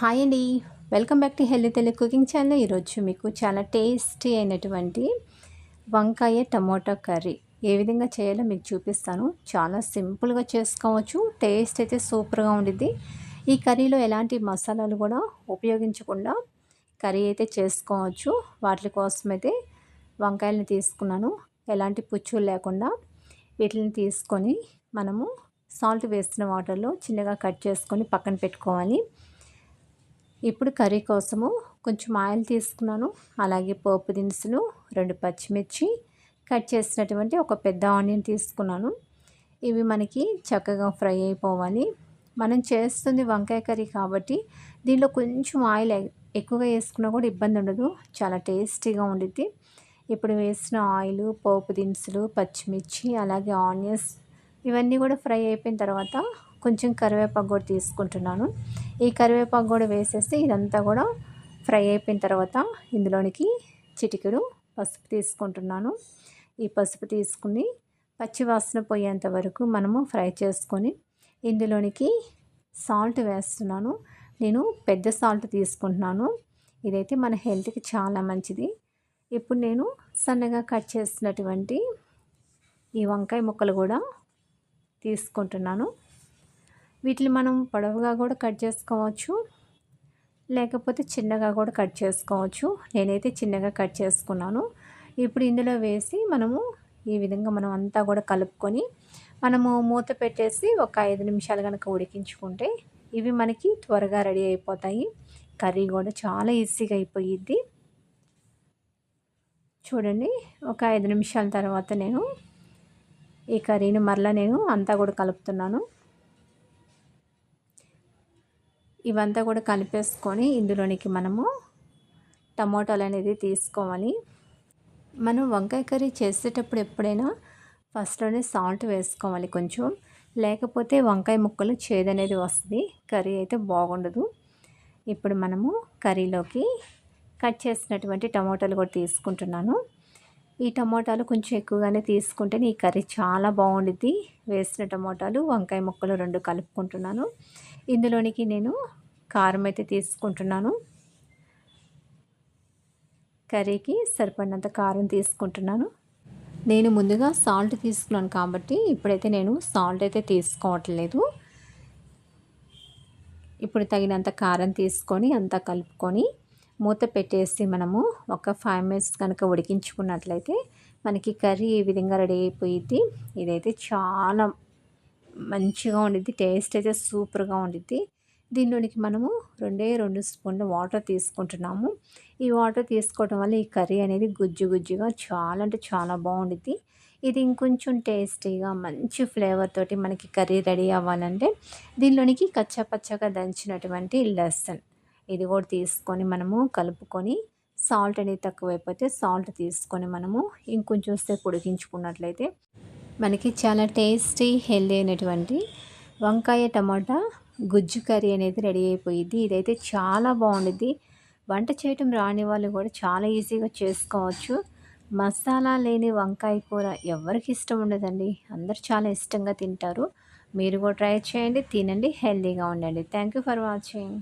Hi అండి. Welcome back to healthy Telugu cooking channel. ఈరోజు మీకు చాలా టేస్టీ అయినటువంటి వంకాయ టమోటా కర్రీ ఏ విధంగా చేయాలో మీకు చూపిస్తాను. చాలా సింపుల్గా చేసుకోవచ్చు. టేస్ట్ అయితే సూపర్గా ఉండిద్ది. ఈ కర్రీలో ఎలాంటి మసాలాలు కూడా ఉపయోగించకుండా కర్రీ అయితే చేసుకోవచ్చు. వాటి కోసం అయితే వంకాయలని తీసుకున్నాను. ఎలాంటి పుచ్చులు లేకుండా వీటిని తీసుకొని మనము సాల్ట్ వేసిన వాటర్లో చిన్నగా కట్ చేసుకొని పక్కన పెట్టుకోవాలి. ఇప్పుడు కర్రీ కోసము కొంచెం ఆయిల్ తీసుకున్నాను. అలాగే పోపు దినుసులు రెండు పచ్చిమిర్చి కట్ చేసినటువంటి ఒక పెద్ద ఆనియన్ తీసుకున్నాను. ఇవి మనకి చక్కగా ఫ్రై అయిపోవాలి. మనం చేస్తుంది వంకాయ కర్రీ కాబట్టి దీనిలో కొంచెం ఆయిల్ ఎక్కువగా వేసుకున్నా కూడా ఇబ్బంది ఉండదు. చాలా టేస్టీగా ఉండిద్ది. ఇప్పుడు వేసిన ఆయిల్ పోపు దినుసులు పచ్చిమిర్చి అలాగే ఆనియన్స్ ఇవన్నీ కూడా ఫ్రై అయిపోయిన తర్వాత కొంచెం కరివేపాకు కూడా తీసుకుంటున్నాను. ఈ కరివేపాకు కూడా వేసేస్తే ఇదంతా కూడా ఫ్రై అయిపోయిన తర్వాత ఇందులోనికి చిటికెడు పసుపు తీసుకుంటున్నాను. ఈ పసుపు తీసుకుని పచ్చివాసన పోయేంత వరకు మనము ఫ్రై చేసుకొని ఇందులోనికి సాల్ట్ వేస్తున్నాను. నేను పెద్ద సాల్ట్ తీసుకుంటున్నాను. ఇదైతే మన హెల్త్కి చాలా మంచిది. ఇప్పుడు నేను సన్నగా కట్ చేసినటువంటి ఈ వంకాయ ముక్కలు కూడా తీసుకుంటున్నాను. వీటిని మనం పొడవుగా కూడా కట్ చేసుకోవచ్చు. లేకపోతే చిన్నగా కూడా కట్ చేసుకోవచ్చు. నేనైతే చిన్నగా కట్ చేసుకున్నాను. ఇప్పుడు ఇందులో వేసి మనము ఈ విధంగా మనం అంతా కూడా కలుపుకొని మనము మూత పెట్టేసి ఒక ఐదు నిమిషాలు కనుక ఉడికించుకుంటే ఇవి మనకి త్వరగా రెడీ అయిపోతాయి. కర్రీ కూడా చాలా ఈజీగా అయిపోయిద్ది. చూడండి ఒక ఐదు నిమిషాల తర్వాత నేను ఈ కర్రీని మరలా నేను అంతా కూడా కలుపుతున్నాను. ఇవంతా కూడా కలిపేసుకొని ఇందులోనికి మనము టమోటాలు అనేది తీసుకోవాలి. మనం వంకాయ కర్రీ చేసేటప్పుడు ఎప్పుడైనా ఫస్ట్లోనే సాల్ట్ వేసుకోవాలి కొంచెం. లేకపోతే వంకాయ ముక్కలు చేదనేది వస్తుంది. కర్రీ అయితే బాగుండదు. ఇప్పుడు మనము కర్రీలోకి కట్ చేసినటువంటి టమోటాలు కూడా తీసుకుంటున్నాను. ఈ టమోటాలు కొంచెం ఎక్కువగానే తీసుకుంటే ఈ కర్రీ చాలా బాగుండిద్ది. వేసిన టమోటాలు వంకాయ ముక్కలు రెండు కలుపుకుంటున్నాను. ఇందులోనికి నేను కారం అయితే తీసుకుంటున్నాను. కర్రీకి సరిపడినంత కారం తీసుకుంటున్నాను. నేను ముందుగా సాల్ట్ తీసుకున్నాను కాబట్టి ఇప్పుడైతే నేను సాల్ట్ అయితే తీసుకోవట్లేదు. ఇప్పుడు తగినంత కారం తీసుకొని అంతా కలుపుకొని మూత పెట్టేసి మనము ఒక ఫైవ్ మినిట్స్ కనుక ఉడికించుకున్నట్లయితే మనకి కర్రీ ఈ విధంగా రెడీ అయిపోయింది ఇదైతే చాలా మంచిగా ఉండిద్ది టేస్ట్ అయితే సూపర్గా ఉండిద్ది. దీనిలోనికి మనము రెండే రెండు స్పూన్ల వాటర్ తీసుకుంటున్నాము. ఈ వాటర్ తీసుకోవడం వల్ల ఈ కర్రీ అనేది గుజ్జు గుజ్జుగా చాలా అంటే చాలా బాగుండిద్ది. ఇది ఇంకొంచెం టేస్టీగా మంచి ఫ్లేవర్ తోటి మనకి కర్రీ రెడీ అవ్వాలంటే దీనిలోనికి కచ్చపచ్చగా దంచినటువంటి లెసన్. ఇది కూడా తీసుకొని మనము కలుపుకొని సాల్ట్ అనేది తక్కువైపోతే సాల్ట్ తీసుకొని మనము ఇంకొంచెం సేపు ఉడికించుకున్నట్లయితే మనకి చాలా టేస్టీ హెల్దీ అయినటువంటి వంకాయ టమాటా గుజ్జు కర్రీ అనేది రెడీ అయిపోయింది ఇదైతే చాలా బాగుండిద్ది. వంట చేయటం రాని వాళ్ళు కూడా చాలా ఈజీగా చేసుకోవచ్చు. మసాలా లేని వంకాయ కూర ఎవరికి ఇష్టం ఉండదండి. అందరు చాలా ఇష్టంగా తింటారు. మీరు కూడా ట్రై చేయండి తినండి హెల్దీగా ఉండండి. Thank you for watching